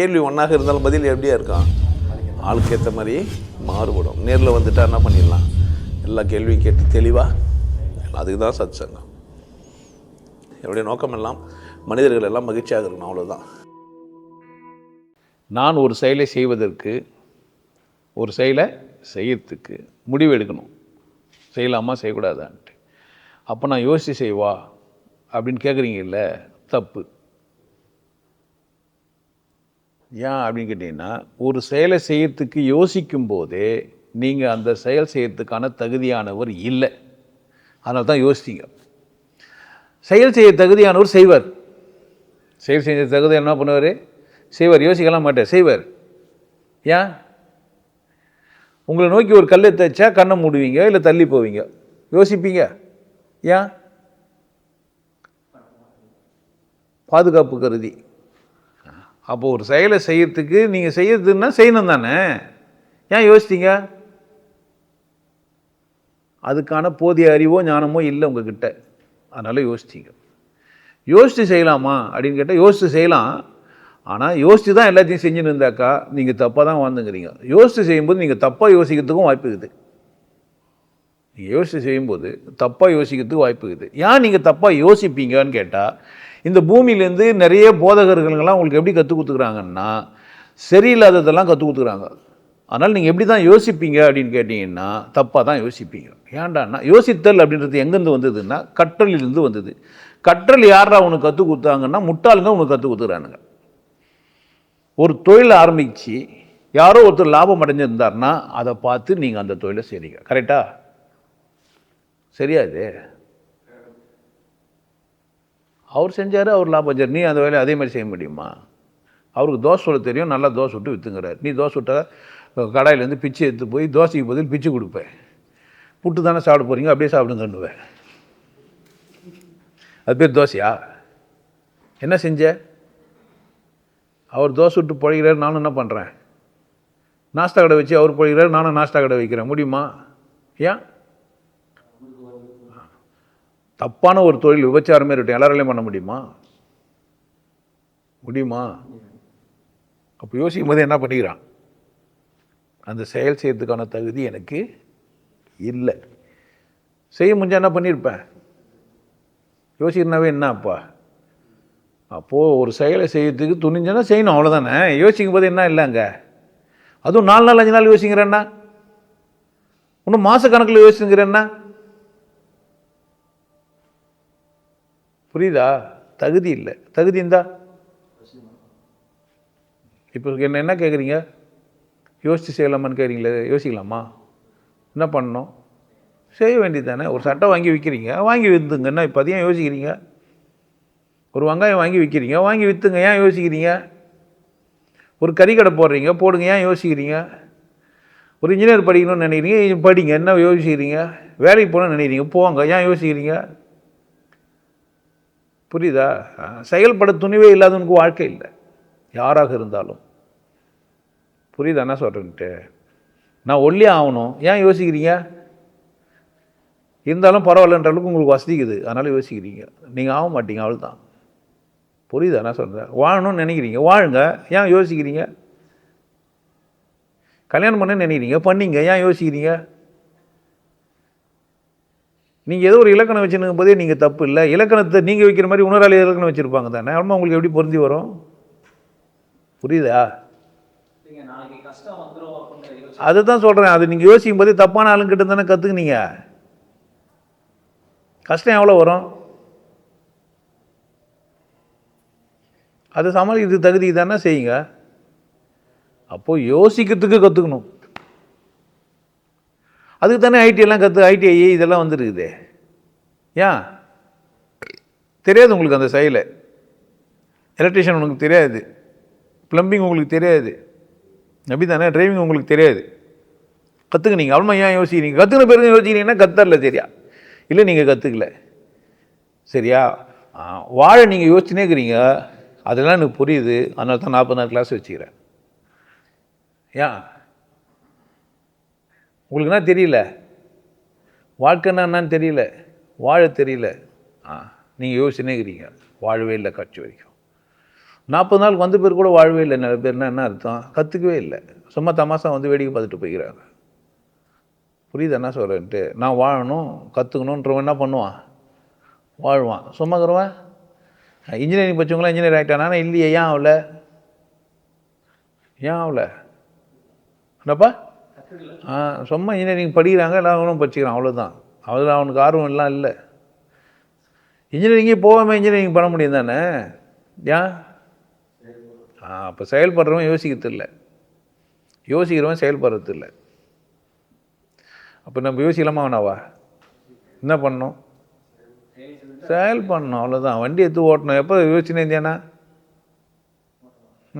கேள்வி ஒன்றாக இருந்தாலும் பதில் எப்படியா இருக்கான் ஆளுக்கு ஏற்ற மாதிரி மாறுபடும். நேரில் வந்துட்டா என்ன பண்ணிடலாம்? எல்லா கேள்வியும் கேட்டு தெளிவாக அதுக்கு தான் சத் சங்கம் என்னுடைய நோக்கம் எல்லாம் மனிதர்கள் எல்லாம் மகிழ்ச்சியாக இருக்கணும் அவ்வளோதான் நான் ஒரு செயலை செய்வதற்கு ஒரு செயலை செய்யறதுக்கு முடிவு எடுக்கணும். செய்யலாமா செய்யக்கூடாதான்ட்டு. அப்போ நான் யோசித்து செய்வா அப்படின்னு கேட்குறீங்கல்ல தப்பு. ஏன் அப்படின்னு கேட்டிங்கன்னா ஒரு செயலை செய்யறதுக்கு யோசிக்கும் போதே நீங்கள் அந்த செயல் செய்யறதுக்கான தகுதியானவர் இல்லை. அதனால தான் யோசித்தீங்க செயல் செய்ய தகுதியானவர் செய்வார். செயல் செய்ய தகுதி என்ன பண்ணுவார்? செய்வார். யோசிக்கலாம் மாட்டார் செய்வார். ஏன்? உங்களை நோக்கி ஒரு கல்லை தைச்சா கண்ணை மூடுவீங்க இல்லை தள்ளி போவீங்க? யோசிப்பீங்க. ஏன்? பாதுகாப்பு கருதி. அப்போது ஒரு செயலை செய்யறதுக்கு நீங்கள் செய்யறதுன்னா செய்யணும் தானே. ஏன் யோசித்தீங்க அதுக்கான போதிய அறிவோ ஞானமோ இல்லை உங்ககிட்ட. அதனால் யோசிச்சிங்க. யோசித்து செய்யலாமா? அப்படின்னு கேட்டால் யோசித்து செய்யலாம். ஆனால் யோசித்து தான் எல்லாத்தையும் செஞ்சுன்னு இருந்தாக்கா நீங்கள் தப்பாக தான் வாழ்ந்துங்கிறீங்க. யோசித்து செய்யும்போது நீங்கள் தப்பாக யோசிக்கிறதுக்கும் வாய்ப்பு இருக்குது. நீங்கள் யோசித்து செய்யும்போது தப்பாக யோசிக்கிறதுக்கு வாய்ப்பு இருக்குது. ஏன் நீங்கள் தப்பாக யோசிப்பீங்கன்னு கேட்டால் இந்த பூமியிலேருந்து நிறைய போதகர்கள்லாம் உங்களுக்கு எப்படி கற்றுக் கொடுத்துக்குறாங்கன்னா சரியில்லாததெல்லாம் கற்றுக் கொடுத்துக்குறாங்க. அதனால் நீங்கள் எப்படி தான் யோசிப்பீங்க அப்படின்னு கேட்டிங்கன்னா தப்பாக தான் யோசிப்பீங்க. ஏன்டான்னா யோசித்தல் அப்படின்றது எங்கேருந்து வந்ததுன்னா கற்றலிலிருந்து வந்தது. கற்றல் யாரா உனக்கு கற்றுக் கொடுத்தாங்கன்னா முட்டாளுங்க உனக்கு கற்றுக் கொடுத்துக்கிறானுங்க. ஒரு தொழில் ஆரம்பித்து யாரோ ஒருத்தர் லாபம் அடைஞ்சிருந்தாருன்னா அதை பார்த்து நீங்கள் அந்த தொழிலை செய்றீங்க. கரெக்டா? சரியா இது? அவர் செஞ்சார் அவர் லாபம் செஞ்சார் நீ அந்த வேலையை அதே மாதிரி செய்ய முடியுமா? அவருக்கு தோசை சுட தெரியும் நல்லா தோசை விட்டு விற்றுங்கிறார் நீ தோசை விட்டா கடாயிலேருந்து பிச்சு எடுத்து போய் தோசைக்கு பதில் பிச்சு கொடுப்பேன். புட்டு தானே சாப்பிட போகிறீங்க அப்படியே சாப்பிடுங்கன்னுவேன் அது பேர் தோசையா? என்ன செஞ்ச? அவர் தோசை விட்டு பழகிறார் நானும் என்ன பண்ணுறேன் நாஸ்தா கடை வச்சு அவர் பழகிறார் நானும் நாஸ்தா கடை வைக்கிறேன். முடியுமா? ஏன்? தப்பான ஒரு தொழில் விபச்சாரமே இருக்கட்டும். எல்லாராலையும் பண்ண முடியுமா? முடியுமா? அப்போ யோசிக்கும் போது என்ன பண்ணிக்கிறான்? அந்த செயல் செய்யறதுக்கான தகுதி எனக்கு இல்லை. செய்ய முடிஞ்சால் என்ன பண்ணியிருப்பேன் யோசிக்கிறனாவே என்னப்பா? அப்போது ஒரு செயலை செய்யறதுக்கு துணிஞ்சனா செய்யணும் அவ்வளோதானே யோசிக்கும் போது என்ன இல்லைங்க அதுவும் நாலு நாள் அஞ்சு நாள் யோசிக்கிறேன்னா? இன்னும் மாதக்கணக்கில் யோசிச்சுங்கிறேன்னா புரியுதா? தகுதி இல்லை. தகுதி இருந்தா? இப்போ என்ன என்ன கேட்குறீங்க யோசித்து செய்யலாமான்னு கேட்குறீங்களே யோசிக்கலாமா? என்ன பண்ணணும்? செய்ய வேண்டியது தானே ஒரு சட்டை வாங்கி விற்கிறீங்க வாங்கி விற்றுங்கன்னா இப்போ அதையும் யோசிக்கிறீங்க? ஒரு வெங்காயம் வாங்கி விற்கிறீங்க வாங்கி விற்றுங்க ஏன் யோசிக்கிறீங்க? ஒரு கறிக்கடை போடுறீங்க போடுங்க. ஏன் யோசிக்கிறீங்க? ஒரு இன்ஜினியர் படிக்கணும்னு நினைக்கிறீங்க படிங்க. என்ன யோசிக்கிறீங்க? வேலைக்கு போகணும்னு நினைக்கிறீங்க போங்க. ஏன் யோசிக்கிறீங்க? புரியுதா? செயல்பட துணிவே இல்லாதவனுக்கு வாழ்க்கை இல்லை. யாராக இருந்தாலும். புரியுதா? என்ன சொல்கிறேன்ட்டு நான் ஒல்லியே ஆகணும். ஏன் யோசிக்கிறீங்க? இருந்தாலும் பரவாயில்லன்ற அளவுக்கு உங்களுக்கு வசதிக்குது அதனால் யோசிக்கிறீங்க. நீங்கள் ஆக மாட்டீங்க அவ்வளோதான் புரியுதா? என்ன சொல்கிறேன் வாழணும்னு நினைக்கிறீங்க. வாழுங்க. ஏன் யோசிக்கிறீங்க? கல்யாணம் பண்ண நினைக்கிறீங்க? பண்ணீங்க. ஏன் யோசிக்கிறீங்க? நீங்கள் ஏதோ ஒரு இலக்கணம் வச்சுருக்கும் போதே நீங்கள் தப்பு இல்லை. இலக்கணத்தை நீங்கள் வைக்கிற மாதிரி உணராளி இலக்கணம் வச்சுருப்பாங்க தானே? அம்மா உங்களுக்கு எப்படி பொருந்தி வரும்? புரியுதா? அதை தான் சொல்கிறேன் அது நீங்கள் யோசிக்கும் போதே தப்பான ஆளுங்கிட்ட தானே கற்றுக்குனீங்க கஷ்டம் எவ்வளோ வரும்? அதை சமாளிக்கிறது தகுதி தானே செய்யுங்க. அப்போது யோசிக்கிறதுக்கு கற்றுக்கணும் அதுக்கு தானே ஐடி எல்லாம் கற்று ஐடிஐ இதெல்லாம் வந்துருக்குது. ஏன் தெரியாது உங்களுக்கு அந்த செயலை. எலக்ட்ரிஷியன் உனக்கு தெரியாது. ப்ளம்பிங் உங்களுக்கு தெரியாது. அப்படி தானே? டிரைவிங் உங்களுக்கு தெரியாது. கற்றுக்குனீங்க அவ்வளோ ஏன் யோசிக்கிறீங்க? கற்றுக்கின பிறகு யோசிக்கிறீங்கன்னா கத்தரல சரியா? இல்லை நீங்கள் கற்றுக்கல சரியா? வாழை வாழ நீங்கள் யோசிச்சுனே இருக்கிறீங்க. அதெல்லாம் எனக்கு புரியுது. அதனால தான் நாற்பது நாள் கிளாஸ் வச்சுக்கிறேன். ஏன் உங்களுக்கு என்ன தெரியல. வாழ்க்கைன்னா என்னன்னு தெரியல. வாழ தெரியல. ஆ நீங்கள் யோசிச்சுனே இருக்கிறீங்க வாழவே இல்லை கட்சி வரைக்கும். நாற்பது நாளுக்கு வந்த பேர் கூட வாழவே இல்லை. நிறைய பேர்னா என்ன அர்த்தம்? கற்றுக்கவே இல்லை. சும்மா தமாசா வந்து வேடிக்கை பார்த்துட்டு போய்க்கிறாங்க. புரியுது என்ன சொல்கிறேன்ட்டு நான் வாழணும் கற்றுக்கணுன்றவன் என்ன பண்ணுவான்? வாழ்வான். சும்மா இருக்கிறவன் இன்ஜினியரிங் படிச்சவங்களாம் இன்ஜினியர் ஆகிட்டானா இல்லையே. ஏன் ஆகல? ஏன் ஆகல? என்னப்பா? சும்மா இன்ஜினியரிங் படிக்கிறாங்க எல்லாரும் படிச்சுக்கிறான் அவ்வளோதான் அதில் அவனுக்கு ஆர்வம் எல்லாம் இல்லை. இன்ஜினியரிங்கே போகாமல் இன்ஜினியரிங் பண்ண முடியும் தானே? ஏன் ஆ அப்போ செயல்படுறவன் யோசிக்கிறது இல்லை. யோசிக்கிறவன் செயல்படுறது இல்லை. அப்போ நம்ம யோசிக்கலாமா வேணாவா என்ன பண்ணணும்? செயல் பண்ணணும் அவ்வளோதான் வண்டி எடுத்து ஓட்டணும். எப்போ யோசிச்சுனே இருந்தியானா?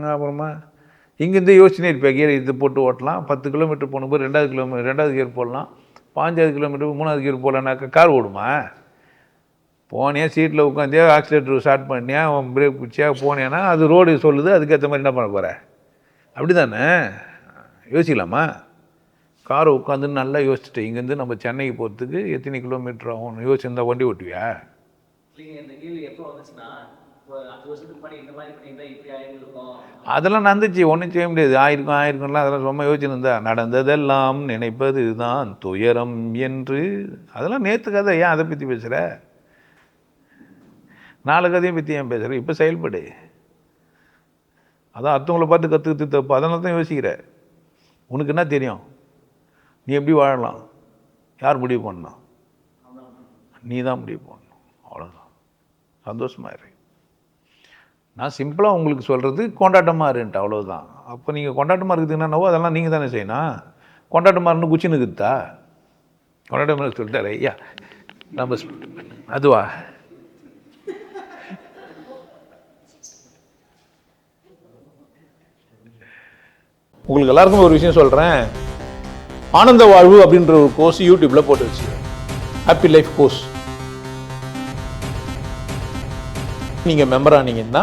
ஆ, அப்புறமா? இங்கேருந்து யோசிச்சுனே இருப்பேன். கியர் இது போட்டு ஓட்டலாம். பத்து கிலோமீட்டர் போகும்போது ரெண்டாவது கிலோமீட்டர் ரெண்டாவது கியர் போடலாம். பாஞ்சாவது கிலோமீட்டர் மூணாவது கியர் போடலான்னாக்கா கார் ஓடுமா? போனே சீட்டில் உட்காந்தியா ஆக்சிலேட்டர் ஸ்டார்ட் பண்ணியா பிரேக் பிடிச்சியா போனேன்னா அது ரோடு சொல்லுது. அதுக்கேற்ற மாதிரி என்ன பண்ண போகிற அப்படி தானே யோசிக்கலாமா? காரை உட்காந்து நல்லா யோசிச்சுட்டு இங்கேருந்து நம்ம சென்னைக்கு போகிறதுக்கு எத்தனை கிலோமீட்டர் ஆகும் யோசிச்சிருந்தா வண்டி ஓட்டுவியா? அதெல்லாம் நடந்துச்சு. ஒன்றும் செய்ய முடியாது. ஆயிருக்கும் ஆயிருக்கும்லாம் அதெல்லாம் சும்மா யோசிச்சுருந்தா. நடந்ததெல்லாம் நினைப்பது தான் துயரம் என்று. அதெல்லாம் நேற்று கதை. ஏன் அதை பற்றி பேசுகிற நாலு கதையும் பற்றி ஏன் பேசுகிற இப்போ செயல்படு. அதான் அடுத்தவங்கள பார்த்து கற்றுக்கிறது தப்பு. அதனால தான் யோசிக்கிற. உனக்கு என்ன தெரியும்? நீ எப்படி வாழலாம்? யார் முடிவு பண்ணணும்? நீ தான் முடிவு பண்ணணும். அவ்வளோதான் சந்தோஷமா இரு. நான் சிம்பிளாக உங்களுக்கு சொல்கிறது கொண்டாட்டமாக இருன்ட்டு அவ்வளோதான் அப்போ நீங்கள் கொண்டாட்டமாக இருக்குதுன்னா அதெல்லாம் நீங்கள் தானே செய்யணும். கொண்டாட்டமாக இருந்து குச்சின்னு இருக்குதா கொண்டாட்டமாக சொல்லிட்டாரு ஐயா. நம்ம அதுவா? உங்களுக்கு எல்லாருக்கும் ஒரு விஷயம் சொல்கிறேன் ஆனந்த வாழ்வு அப்படின்ற ஒரு கோர்ஸ் யூடியூப்பில் போட்டு வச்சு ஹாப்பி லைஃப் கோர்ஸ் நீங்கள் மெம்பர் ஆனீங்கன்னா